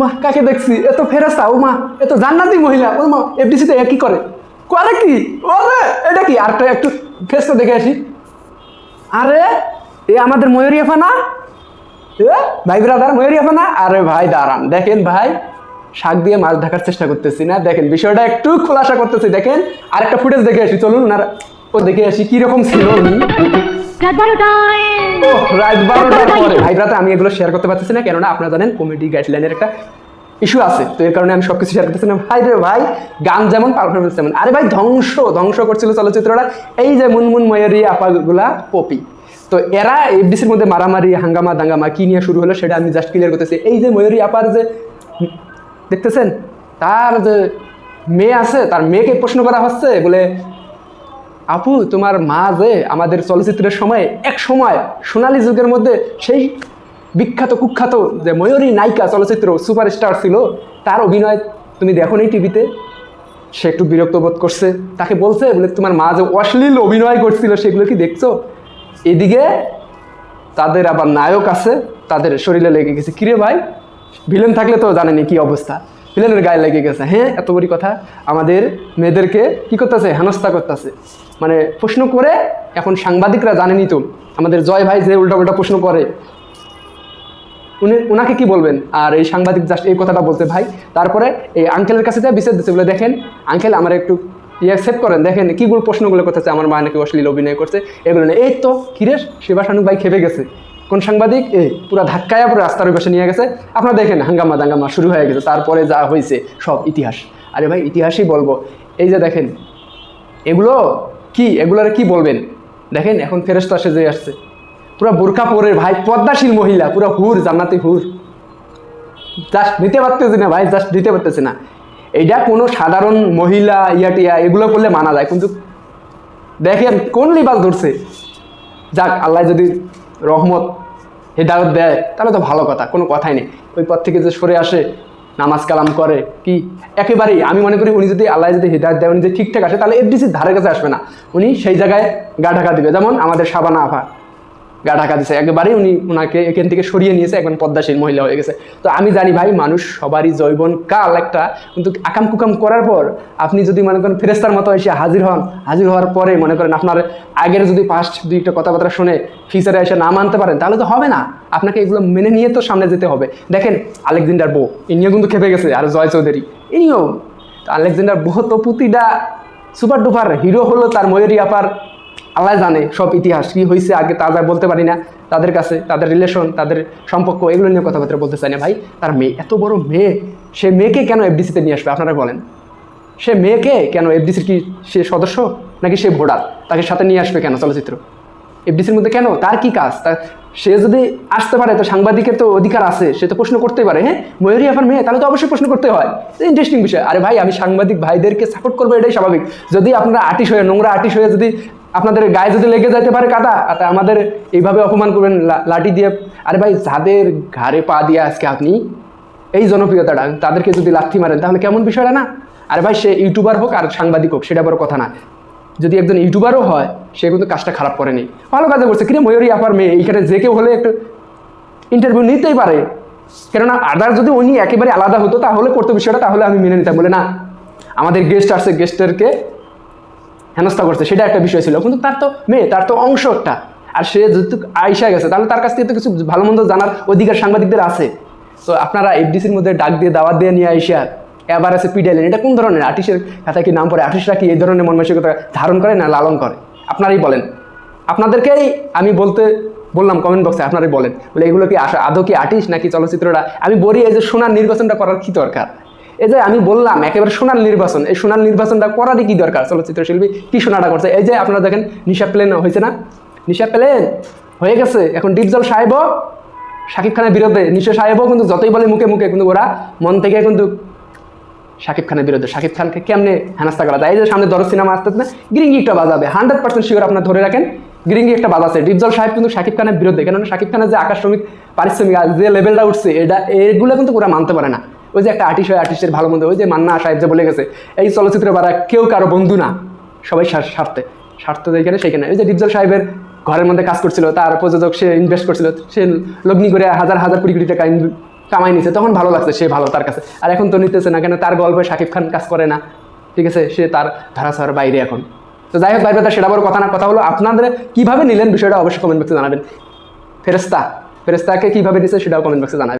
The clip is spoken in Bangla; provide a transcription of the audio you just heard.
মা কাকে দেখছি? এত ফেরাস্তা ও মা এত জান্নাতি মহিলা। ও মা এফডিসিতে কি করে? করে কি? ওরে এটা কি? আরটা একটু ফেসটা দেখে আসি। আরে এ আমাদের ময়ূরী আফা না? এ ভাই ব্রাদার ময়ূরী আফা না? আরে ভাই দাঁড়ান। দেখেন ভাই শাক দিয়ে মাছ ঢাকার চেষ্টা করতেছি না। দেখেন বিষয়টা একটু খোলাসা করতেছি। দেখেন আর একটা ফুটেজ দেখে আসি। চলুন না ও দেখে আসি কীরকম ছিল রাত বারোটায়। রাত বারোটার পরে। ভাই ব্রাতে আমি এগুলো শেয়ার করতে পারতেছি না কেননা আপনারা জানেন কমেডি গাইডলাইনের একটা ইস্যু আছে। তো এর কারণে আমি সব কিছু শেয়ার করতেছি না। ভাই রে ভাই গান যেমন পারফরমেন্স তেমন। আরে ভাই ধ্বংস ধ্বংস করছিল চলচ্চিত্রটা। এই যে মুনমুন ময়ূরী আপাগুলা পপি। তো এরা এফডিসির মধ্যে মারামারি হাঙ্গামা দাঙ্গামা কি নিয়ে শুরু হলো সেটা আমি জাস্ট ক্লিয়ার করতেছি। এই যে ময়ূরী আপার যে দেখতেছেন? তার যে মেয়ে আছে তার মেয়েকে প্রশ্ন করা হচ্ছে বলে আপু, তোমার মা যে আমাদের চলচ্চিত্রের সময় এক সময় সোনালী যুগের মধ্যে সেই বিখ্যাত কুখ্যাত যে ময়ূরী নায়িকা চলচ্চিত্র সুপারস্টার ছিল, তার অভিনয় তুমি দেখো নি টিভিতে সে একটু বিরক্ত বোধ করছে। তাকে বলছে, বলে, তোমার মা যে অশ্লীল অভিনয় করছিল, সেগুলো কি দেখছ? এদিকে তাদের আবার নায়ক আছে, তাদের শরীরে লেগে গেছে। কিরে ভাই ভিলেন থাকলে তো জানেনি কি অবস্থা। ভিলেনের গায়ে লেগে গেছে হ্যাঁ? এত বড় কথা। আমাদের মেয়েদেরকে কি করতেছে? হেনস্থা করতেছে। মানে প্রশ্ন করে, এখন সাংবাদিকরা জানেনি তো। আমাদের জয় ভাই যে উল্টা উল্টা প্রশ্ন করে। উনি ওনাকে কি বলবেন? আর এই সাংবাদিক জাস্ট এই কথাটা বলতে ভাই। তারপরে এই আঙ্কেলের কাছে যা বিচার দিচ্ছে বলে দেখেন আঙ্কেল আমার একটু ইয়ে অ্যাকসেপ্ট করেন। দেখেন কীগুলো প্রশ্নগুলো করতেছে। আমার মা নাকি অশ্লীল অভিনয় করছে। এগুলো এই তো, কিরে? শিবা ভাই খেপে গেছে। কোন সাংবাদিক? এই, পুরো ধাক্কায় পুরো রাস্তার পাশে নিয়ে গেছে। আপনারা দেখেন, হাঙ্গামা দাঙ্গামা শুরু হয়ে গেছে। তারপরে যা হয়েছে সব ইতিহাস। আরে ভাই, ইতিহাসই বলব। এই যে দেখেন, এগুলো কি? এগুলোর কি বলবেন? দেখেন, এখন ফেরস্তা সেজে আসছে। পুরো বোরখা পরে ভাই পদ্মাশীল মহিলা, পুরো হুর, জান্নাতি হুর। জাস্ট দিতে পারতেছি না ভাই জাস্ট দিতে পারতেছি না। এইটা কোনো সাধারণ মহিলা ইয়াটিয়া এগুলো করলে মানা যায়। কিন্তু দেখেন, কোন লিবাস ধরছে? যাক, আল্লাহ যদি রহমত, হেদায়ত দেয়, তাহলে তো ভালো কথা, কোনো কথাই নেই। ওই পথ থেকে যে সরে আসে, নামাজ কালাম করে, কি? একেবারেই, আমি মনে করি উনি যদি আল্লাহ যদি হৃদায়ত দেয়, উনি যদি ঠিকঠাক আসে, তাহলে এফডিসির ধারে কাছে আসবে না। উনি সেই জায়গায় গা ঢাকা দিবে। যেমন আমাদের সাবানা আফা গা ঢাকা দিছে। একেবারেই উনি ওনাকে এখান থেকে সরিয়ে নিয়েছে, একজন পদ্মাশীল মহিলা হয়ে গেছে। তো আমি জানি ভাই, মানুষ সবারই জৈবন কাল একটা, কিন্তু আকাম কুকাম করার পর আপনি যদি মনে করেন ফেরেস্তার মতো এসে হাজির হন, হাজির হওয়ার পরে মনে করেন আপনার আগের যদি পাস্ট একটা কথাবার্তা শুনে ফিচারে এসে না মানতে পারেন, তাহলে তো হবে না। আপনাকে এগুলো মেনে নিয়ে তো সামনে যেতে হবে। দেখেন, আলেকজান্ডার বউ, ইনিও কিন্তু খেপে গেছে, আর জয় চৌধুরী, ইনিও। আলেকজান্ডার বউ তো পুতিটা সুপার ডুপার হিরো হলো তার ময়ূরী আপার আল্লাহ জানে সব ইতিহাস, কী হয়েছে আগে তা বলতে পারি না। তাদের কাছে, তাদের রিলেশন তাদের সম্পর্ক, এগুলো নিয়ে কথাবার্তা বলতে চাই না ভাই। তার মেয়ে, এত বড় মেয়ে, সে মেয়েকে কেন এফডিসিতে নিয়ে আসবে? আপনারা বলেন। সে মেয়েকে কেন এফডিসির কি সে সদস্য নাকি সে ভোটার? তাকে সাথে নিয়ে আসবে কেন চলচ্চিত্র? এফডিসির মধ্যে কেন? তার কি কাজ? তার সে যদি আসতে পারে, তো সাংবাদিকের তো অধিকার আছে, সে তো প্রশ্ন করতেই পারে হ্যাঁ? ময়ূরী আফার মেয়ে, তাহলে তো অবশ্যই প্রশ্ন করতে হয়। ইন্টারেস্টিং বিষয়। আরে ভাই, আমি সাংবাদিক ভাইদেরকে সাপোর্ট করব, এটাই স্বাভাবিক। যদি আপনারা আর্টিস্ট হয়ে, নোংরা আর্টিস্ট হয়ে যদি আপনাদের গায়ে যদি লেগে যেতে পারে কাদা, তা আমাদের এইভাবে অপমান করবেন লাঠি দিয়ে। আরে ভাই, যাদের ঘাড়ে পা দিয়ে আজকে আপনি, এই জনপ্রিয়তাটা, তাদেরকে যদি লাথি মারেন, তাহলে কেমন বিষয়টা না? আরে ভাই, সে ইউটিউবার হোক আর সাংবাদিক হোক, সেটা বড় কথা না। যদি একজন ইউটিউবারও হয় সে কিন্তু কাজটা খারাপ করেনি। ভালো কাজে করছে। কিরে ময়ূরী আপার মেয়ে এইখানে যে কেউ হলে একটু ইন্টারভিউ নিতেই পারে। কেননা আদার যদি উনি একেবারে আলাদা হতো, তাহলে করতো বিষয়টা, তাহলে আমি মেনে নিতাম বলে না। আমাদের গেস্ট আসছে গেস্টেরকে হেনস্থা করছে। সেটা একটা বিষয় ছিল। কিন্তু তার তো মেয়ে, তার তো অংশ একটা। আর সে যেহেতু আইসা গেছে, তাহলে তার কাছ থেকে তো কিছু ভালো মন্দ জানার অধিকার সাংবাদিকদের আছে। তো আপনারা এফডিসির মধ্যে ডাক দিয়ে দাওয়াত দিয়ে নিয়ে আইসা, এবার আছে পিডাইলেন এটা কোন ধরনের? আর্টিস্টের খাতায় কি নাম পড়ে? আর্টিস্টরা কি এই ধরনের মনমানসিকতা ধারণ করে না লালন করে? আপনারাই বলেন। আপনাদেরকেই আমি বলতে বললাম কমেন্ট বক্সে আপনারাই বলেন। বলে, এগুলো কি আসা আদৌ কি আর্টিস্ট নাকি চলচ্চিত্রটা? আমি বলি, এই যে সোনার নির্বাচনটা করার কি দরকার? এই যে আমি বললাম, একেবারে সোনার নির্বাচন। এই সোনার নির্বাচনটা করারই কি দরকার? চলচ্চিত্র শিল্পী কি সোনাটা করছে? এই যে আপনারা দেখেন, নিশা প্লেন হয়েছে না? নিশা প্লেন হয়ে গেছে। এখন ডিপজল সাহেবও, শাকিব খানের বিরুদ্ধে। নিশা সাহেবও কিন্তু যতই বলে মুখে মুখে, কিন্তু ওরা মন থেকে কিন্তু শাকিব খানের বিরুদ্ধে। শাকিব খানকে কেমনে হেনাস্তা করা যায়? এই যে সামনে দরজ সিনেমা আসতে না গ্রিঙ্গি একটা বাজাবে। হান্ড্রেড পার্সেন্ট শিওর আপনার ধরে রাখেন, গ্রিঙ্গি একটা বাজাচ্ছে। ডিপজল সাহেব কিন্তু শাকিব খানের বিরুদ্ধে, কেননা শাকিব খানের যে আকাশমিক পারিশ্রমিক যে লেভেলটা উঠছে, এটা এগুলো কিন্তু ওরা মানতে পারে না। ওই যে একটা আর্টিস্ট হয় আর্টিস্টের ভালো মন্দ, ওই যে মান্না সাহেব যে বলে গেছে, এই চলচ্চিত্রে বারা কেউ কারও বন্ধু না। সবাই স্বার্থে। স্বার্থ যেখানে সেখানে ওই যে ডিপজল সাহেবের ঘরের মধ্যে কাজ করছিল, তার প্রযোজক সে ইনভেস্ট করছিল, সে লগ্নি করে হাজার হাজার কোটি কোটি টাকা কামাই নিছে, তখন ভালো লাগছে সে ভালো তার কাছে। আর এখন তো নিতেছে না, কেন তার গল্পে শাকিব খান কাজ করে না। ঠিক আছে, সে তার ধারাছাড়ার বাইরে এখন। তো যাই হোক বাইরে সেটা বড় কথা না, কথা হলো আপনাদের কীভাবে নিলেন বিষয়টা অবশ্যই কমেন্ট বক্সে জানাবেন। ফেরেস্তা ফেরেস্তাকে কীভাবে নিছে সেটাও কমেন্ট বক্সে জানাবেন।